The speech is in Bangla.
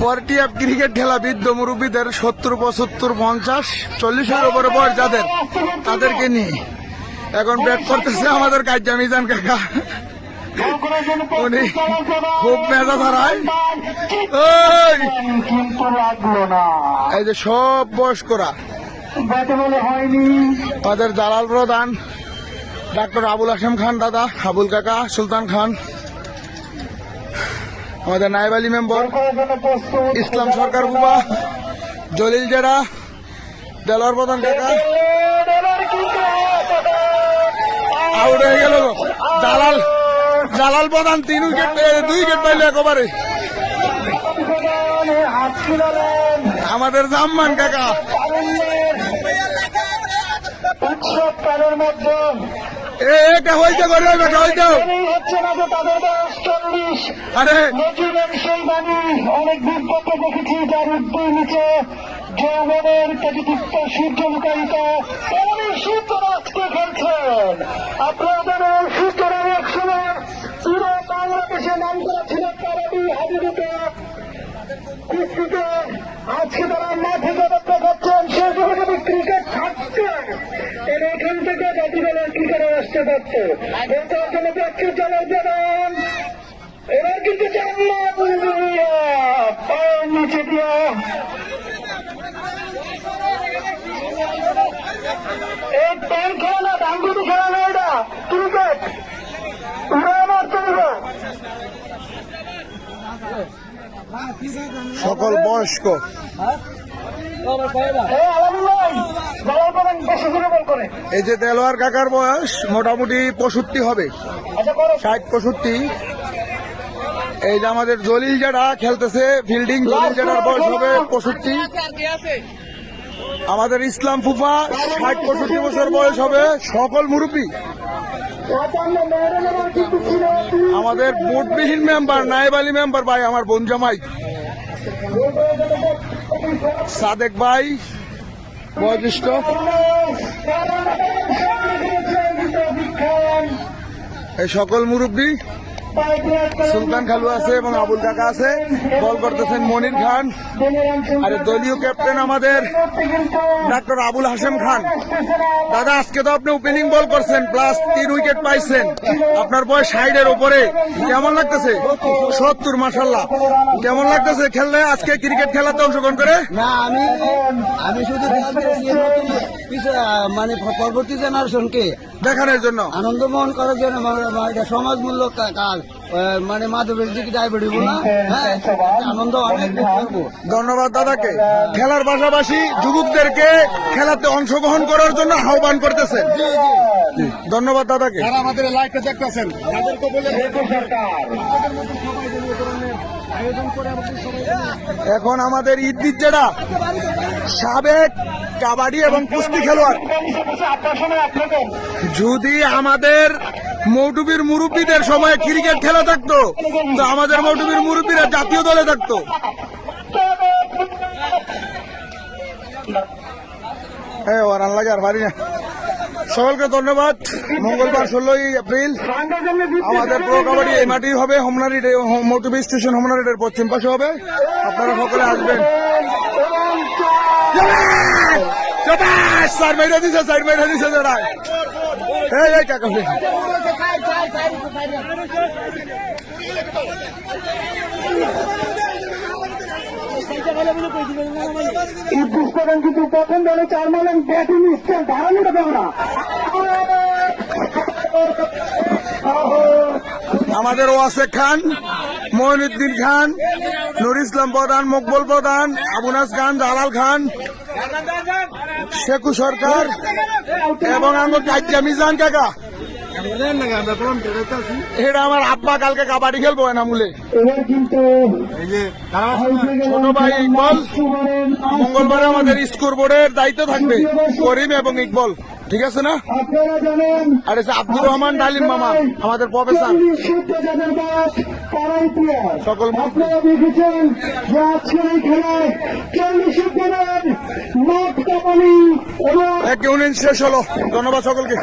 আপ ক্রিকেট খেলা বৃদ্ধ মুরব্বীদের সত্তর, পঁচাত্তর, পঞ্চাশ, চল্লিশের উপরে বয়স যাদের, তাদেরকে নিয়ে। এখন ব্যাট করতেছে আমাদের কাজ্জা মিজান কাকা। উনি খুব মেজা ধরায়। এই! যে সব বয়স্করা। তাদের জালাল প্রধান, ডাক্তার আবুল হাসেম খান দাদা, আবুল কাকা, সুলতান খান। আমাদের নায়েব আলী মেম্বার, ইসলাম সরকার বুবা জলিল জেরা, দেলোয়ার প্রধান কাকা আউট হয়ে গেল। জালাল জালাল প্রধান তিন উইকেট দুই উইকেট পাইলে একেবারে। আমাদের জাম্মান কাকা। মধ্যে এটা হইতে করে বেটা হইতে হচ্ছে না যে তাদের চল্লিশ আরে। নজিবের সেই বাণী অনেক বিজ্ঞকে দেখেছি যার উদ্যোগ নিচে যৌবনের তেজিতিপ্ত সূর্য লুকায়িত এমনই সূর্য আজকে খেলছেন আপনারা জানেন সূর্যের এক সময় পুরো বাংলাদেশে নাম করা ছিল কাবাডি হাবিবুতে। কুস্তিতে আজকে তারা মাঠে জগৎ দেখাচ্ছেন সে যুগে ক্রিকেট থাকছে তাহলে এখান থেকে জাতি দলের ক্রিকেটে আসতে এটার জন্য প্র্যাকটিস চালাই দেবেন এবার কিন্তু পায়ের নিচে দিয়ে এই প্যান খেলা না ডাঙ্গুটি খেলা না এটা ক্রিকেট মারতে সকল বয়স্ক। এই আলহামদুলিল্লাহ বলার করেন বেশি করে বল করে এই যে দেলোয়ার কাকার বয়স মোটামুটি পঁয়ষট্টি হবে। ষাট, পঁয়ষট্টি। এই যে আমাদের জলিল যেটা খেলতেছে, ফিল্ডিং জলিল যেটার বয়স হবে পঁয়ষট্টি। আমাদের ইসলাম ফুফা, ষাট, পঁয়ষট্টি বছর বয়স হবে সকল মুরব্বী। আমাদের ভোটবিহীন মেম্বার, নায়েব আলী মেম্বার ভাই, আমার বোন জামাই। সাদেক ভাই, বয়োজ্যেষ্ঠ। সকল মুরব্বী সুলতান খালু আছে এবং আবুল কাকা আছে। বল করতেছেন মনির খান। আর দলীয় ক্যাপ্টেন আমাদের ডাক্তার আবুল হাসেম খান। দাদা আজকে তো আপনি ওপেনিং বল করছেন প্লাস তিন উইকেট পাইছেন। আপনার বয়স ষাটের উপরে। কেমন লাগতেছে? সত্তর মাসাল্লাহ কেমন লাগতেছে খেললে আজকে ক্রিকেট খেলাতে অংশগ্রহণ করে? না আমি আমি শুধু মানে পরবর্তী জেনারেশনকে দেখানোর জন্য। আনন্দমোহন করার জন্য মানে এটা সমাজমূলক কাজ। মানে মাধবের দিকে ডায়াবেটিস বলা হ্যাঁ আনন্দ অনেক ধন্যবাদ দাদাকে। খেলার পাশাপাশি যুবকদেরকে খেলাতে অংশগ্রহণ করার জন্য আহ্বান করতেছেন। ধন্যবাদ দাদাকে। আমাদের লাইভটা দেখতেছেন এখন আমাদের ঈদ যেটা সাবেক কাবাডি এবং কুস্তি খেলোয়াড়। আপনাদের যদি আমাদের মৌটুবির মুরব্বীদের সময় ক্রিকেট খেলা থাকতো। তো আমাদের মৌটুবির মুরব্বীরা জাতীয় দলে থাকতো। হ্যাঁ আর পারি না। সকলকে ধন্যবাদ। মঙ্গলবার ষোলোই এপ্রিল। আমাদের প্রো কাবাডি এই মাটি হবে। হোমনারি মৌটুবি স্টেশন হোমনারিডের পশ্চিম পাশে হবে। আপনারা সকলে আসবেন। স্যার মেরে দিছে স্যার মেরে দিছে যারা এই এই কাকা পুস্তকের কিন্তু প্রথম দলে চার মালেন ব্যাটিং স্টাইল দেবো না আমাদের ওয়াসেক খান মঈনুদ্দিন খান নুর ইসলাম প্রধান মকবুল প্রধান আবুনাস খান জালাল খান শেখু সরকার এবং আমার কাজ্জা মিজান কাকা। এটা আমার আব্বা কালকে কাবাডি খেলব এনামুলে। ছোট ভাই ইকবল, মঙ্গলবারে আমাদের স্কোর বোর্ডের দায়িত্ব থাকবে করিম এবং ইকবল। ঠিক আছে না? আর এসে আব্দুর রহমান ডালিম মামা আমাদের প্রফেসর। সকল আপনারা দেখেছেন যে আজকের এই খেলায় শেষ হলো। ধন্যবাদ সকলকে।